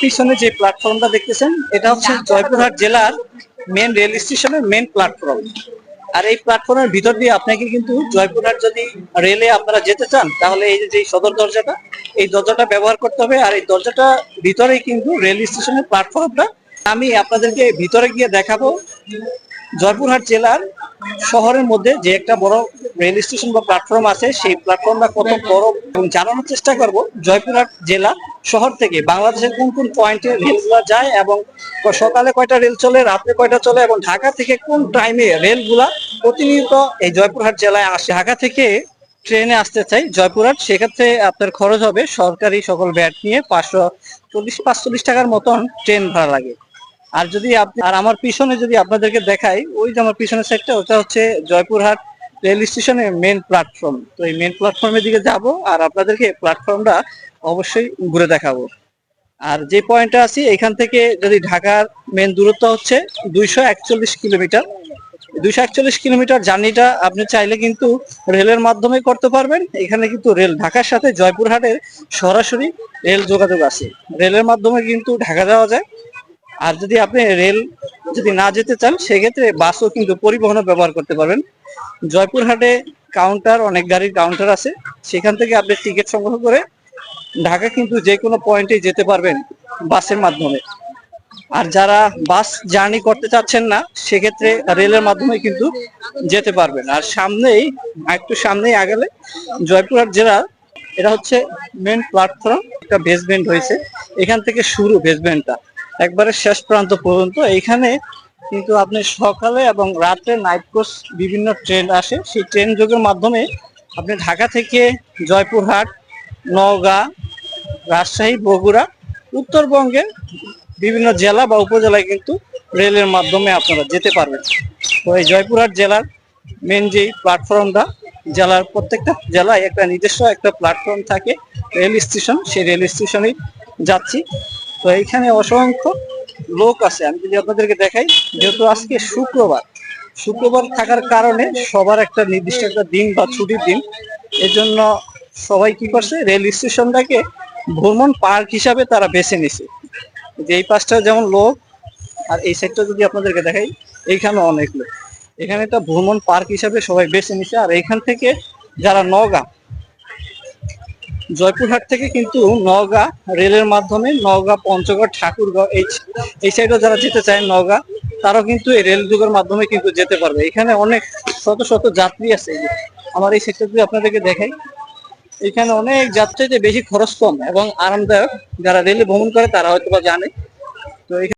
পিছনে যে প্ল্যাটফর্মটা দেখতেছেন এটা হচ্ছে জয়পুরহাট জেলার মেন রেল স্টেশনের মেন প্ল্যাটফর্ম আর এই প্ল্যাটফর্মের ভিতর দিয়ে আপনাকে কিন্তু জয়পুরহাট যদি রেলে আপনারা যেতে চান তাহলে এই যে সদর দরজাটা এই দরজাটা ব্যবহার করতে হবে। আর এই দরজাটা ভিতরেই কিন্তু রেল স্টেশনের প্ল্যাটফর্মটা আমি আপনাদেরকে ভিতরে গিয়ে দেখাবো জয়পুরহাট জেলার শহরের মধ্যে যে একটা বড় রেল স্টেশন বা প্ল্যাটফর্ম আছে সেই প্ল্যাটফর্মটা কত বড় এবং জানানোর চেষ্টা করব জয়পুরহাট জেলা শহর থেকে বাংলাদেশের কোন কোন পয়েন্টে রেলগুলো যায় এবং সকালে কয়টা রেল চলে রাত্রে কয়টা চলে এবং ঢাকা থেকে কোন টাইমে রেলগুলা প্রতিনিয়ত এই জয়পুরহাট জেলায় আসে? ঢাকা থেকে ট্রেনে আসতে চাই জয়পুরহাট, সেক্ষেত্রে আপনার খরচ হবে সরকারি সকল ব্যাট নিয়ে পাঁচশো চল্লিশ, পাঁচচল্লিশ টাকার মতন ট্রেন ভাড়া লাগে। আর যদি আর আমার পিছনে যদি আপনাদেরকে দেখাই, ওই যে আমার পিছনের সাইডটা ওটা হচ্ছে জয়পুরহাট রেল স্টেশনের মেন প্ল্যাটফর্ম তো এই মেন প্ল্যাটফর্মের দিকে যাব আর আপনাদেরকে প্ল্যাটফর্মটা অবশ্যই ঘুরে দেখাবো। আর যে পয়েন্টটা আছি, এখান থেকে যদি ঢাকার মেন দূরত্ব হচ্ছে দুইশো একচল্লিশ কিলোমিটার। দুইশো একচল্লিশ কিলোমিটার জার্নিটা আপনি চাইলে কিন্তু রেলের মাধ্যমে করতে পারবেন। এখানে কিন্তু রেল ঢাকার সাথে জয়পুরহাটের সরাসরি রেল যোগাযোগ আছে। রেলের মাধ্যমে কিন্তু ঢাকা যাওয়া যায়। আর যদি আপনি রেল যদি না যেতে চান, সেক্ষেত্রে বাসও কিন্তু পরিবহনে ব্যবহার করতে পারবেন। জয়পুরহাটে কাউন্টার অনেক গাড়ির কাউন্টার আছে। সেখান থেকে আপনি টিকিট সংগ্রহ করে ঢাকা কিন্তু যে কোনো পয়েন্টে যেতে পারবেন বাসের মাধ্যমে। আর যারা বাস জার্নি করতে চাচ্ছেন না, সেক্ষেত্রে রেলের মাধ্যমে কিন্তু যেতে পারবেন। আর সামনেই, একটু সামনেই আগালে জয়পুরহাট জেলার এটা হচ্ছে মেন প্ল্যাটফর্ম একটা বেসমেন্ট হয়েছে। এখান থেকে শুরু বেসমেন্টটা একবারে শেষ প্রান্ত পর্যন্ত। এইখানে কিন্তু আপনি সকালে এবং রাত্রে নাইট কোচ বিভিন্ন ট্রেন আসে। সেই ট্রেন যোগের মাধ্যমে আপনি ঢাকা থেকে জয়পুরহাট, নওগাঁ, রাজশাহী, বগুড়া, উত্তরবঙ্গের বিভিন্ন জেলা বা উপজেলায় কিন্তু রেলের মাধ্যমে আপনারা যেতে পারবেন। তো এই জয়পুরহাট জেলার মেন যে প্ল্যাটফর্মটা জেলার প্রত্যেকটা জেলায় একটা নিজস্ব একটা প্ল্যাটফর্ম থাকে। রেল স্টেশন সেই রেল স্টেশনেই যাচ্ছি। তো এইখানে অসংখ্য লোক আছে। আমি যদি আপনাদেরকে দেখাই, যেহেতু আজকে শুক্রবার শুক্রবার থাকার কারণে সবার একটা নির্দিষ্ট একটা দিন বা ছুটির দিন। এজন্য সবাই কি করছে, রেল স্টেশনটাকে ভ্রমণ পার্ক হিসাবে তারা বেছে নিছে। যে এই পাশটা যেমন লোক, আর এই সাইডটা যদি আপনাদেরকে দেখাই এইখানে অনেক লোক। এখানে একটা ভ্রমণ পার্ক হিসাবে সবাই বেছে নিছে। আর এইখান থেকে যারা নওগাঁ জয়পুরহাট থেকে কিন্তু নওগাঁ রেলের মাধ্যমে নওগাঁ, পঞ্চগড়, ঠাকুরগাঁও, এই এই সাইডে যারা যেতে চায় নওগাঁ, তারাও কিন্তু এই রেল যুগের মাধ্যমে কিন্তু যেতে পারবে। এখানে অনেক শত শত যাত্রী আছে। আমার এই সেক্টর যদি আপনাদেরকে দেখাই। এখানে অনেক যাত্রীতে বেশি খরচ কম এবং আরামদায়ক। যারা রেলে ভ্রমণ করে, তারা হয়তো বা জানে। তো